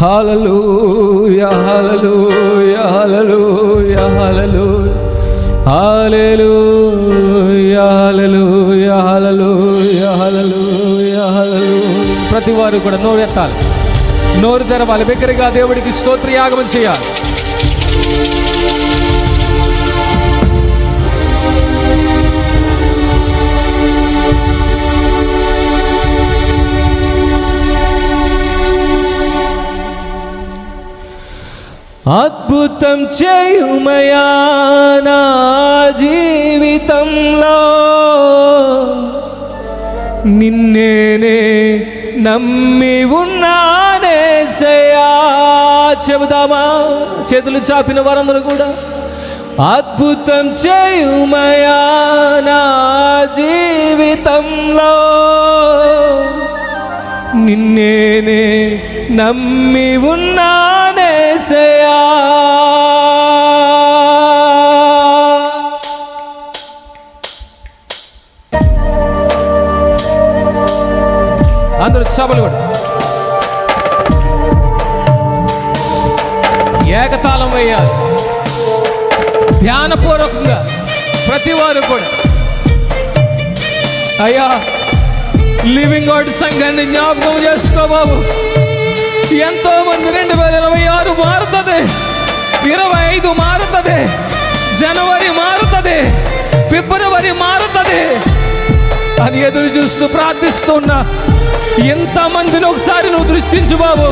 హలలు యాలలు యాలలు హలలుయ హల్లెలూయ యాలలు హల్లెలూయ యాలలు హల్లెలూయ ప్రతి వారు కూడా నోరు ఎత్తాలి నోరు తెరవాలి. బిగ్గరగా దేవుడికి స్తోత్రయాగం చేయాలి. అద్భుతం చేయుమయా నా జీవితంలో. నిన్నేనే నమ్మి ఉన్నానే సయా చెబుదామా చేతులు చాపిన వారందరూ కూడా. అద్భుతం చేయుమయా నా జీవితంలో. నిన్నేనే నమ్మి ఉన్నా సయా అందరూ సభలు కూడా ఏకతాళం వేయాలి. ధ్యానపూర్వకంగా ప్రతి వారు కూడా. అయ్యా లివింగ్ అవుట్ సంఘాన్ని జ్ఞాపకం చేసుకో బాబు. ఎంతో మంది రెండు వేల ఇరవై ఆరు మారుతుంది. ఇరవై ఐదు మారుతుంది. జనవరి మారుతుంది. ఫిబ్రవరి మారుతుంది. అని ఎదురు చూస్తూ ప్రార్థిస్తున్నా ఎంతమందిని ఒకసారి నువ్వు దృష్టించు బాబు.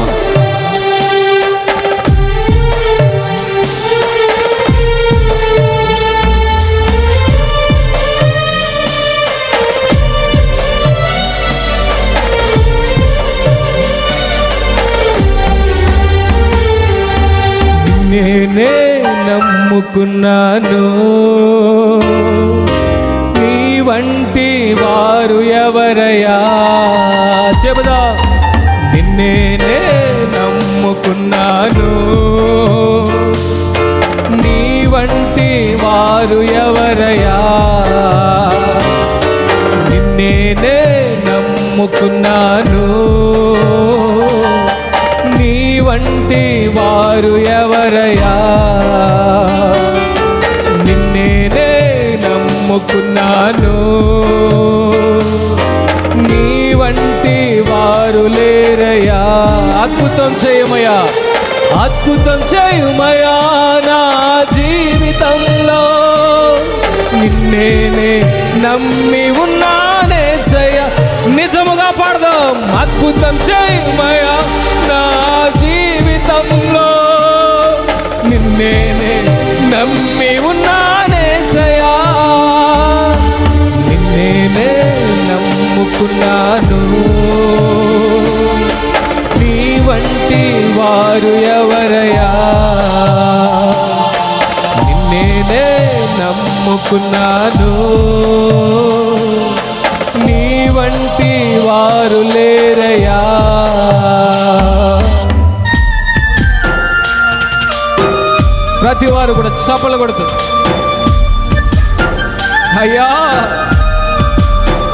నిన్నే నమ్ముకున్నాను. నీ వంటి వారు ఎవరయ్యా? చెబుదా. నిన్నేనే నమ్ముకున్నాను. నీ వంటి వారు ఎవరయ్యా? నిన్నేనే నమ్ముకున్నాను. నీ వంటి వారు ఎవరు అద్భుతం చేయమయ్యా. అద్భుతం చేయుమయా నా జీవితంలో. నిన్నేనే నమ్మి ఉన్నానే జయ. నిజముగా పాడదాం. అద్భుతం చేయుమయా నా జీవితంలో. నిన్నేనే నమ్మి ఉన్నానే జయా. నిన్నేనే నమ్ముకున్నాను. వారు ఎవరయ్యా? నిన్నేనే నమ్ముకున్నాను. నీ వంటి వారు లేరయ్యా. ప్రతి వారు కూడా చపలు కొడుతుంది అయ్యా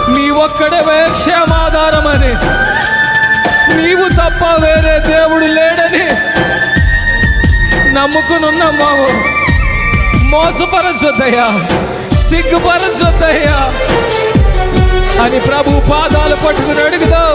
నీ ఒక్కడే క్షేమాధారమని అనేది తప్ప వేరే దేవుడు లేడని నమ్ముకునున్నాము మోసపరచొద్దయ్యా సిగ్గుపరచొద్దయ్యా అని ప్రభు పాదాలు పట్టుకుని అడుగుదాం.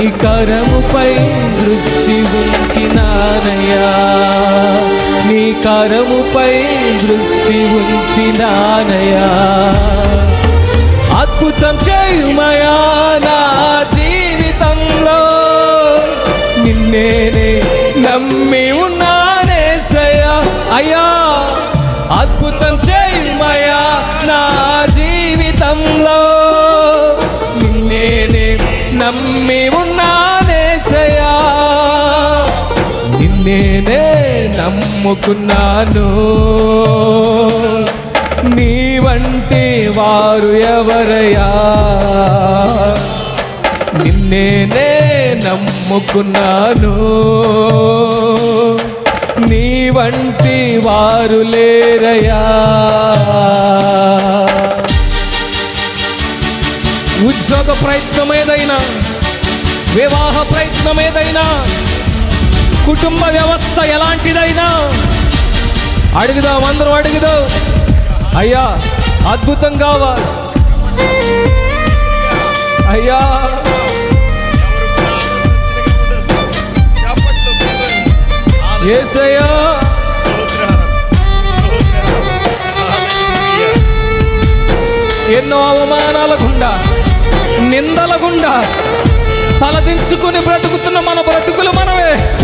కరముపై దృష్టి ఉంచినానయ్యా. నీ కరముపై దృష్టి ఉంచినానయ్యా. అద్భుతం చేయుమయా నా జీవితంలో. నిన్నేనే నమ్మి నమ్ముకున్నాను. నీ వంటి వారు ఎవరయ్యా? నిన్నేనే నమ్ముకున్నాను. నీ వంటి వారు లేరయ్యా. ఉద్యోగ ప్రయత్నం ఏదైనా వివాహ ప్రయత్నం ఏదైనా కుటుంబ వ్యవస్థ ఎలాంటిదైనా? అడుగుదాం అందరం అడుగుదాం. అయ్యా అద్భుతం కావాలి. అయ్యా. ఏసయ్యా. ఎన్నో అవమానాల గుండా నిందల గుండా తలదించుకుని బ్రతుకుతున్న మన బ్రతుకులు మనమే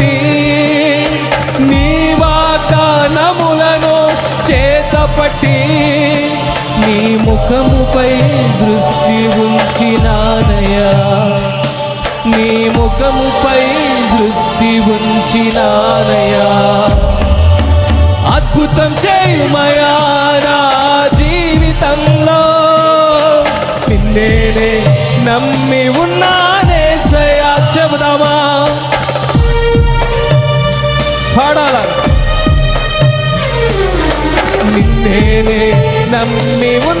ముఖముపై దృష్టి ఉంచినానయా నీ ముఖముపై దృష్టి ఉంచినానయా అద్భుతం చేయుమయా నా జీవితంలో. నిన్నేనే నమ్మి ఉన్నానే సయా చెబుదామా. పాడాల? నిన్నేనే నమ్మి ఉన్నానే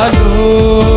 pecado.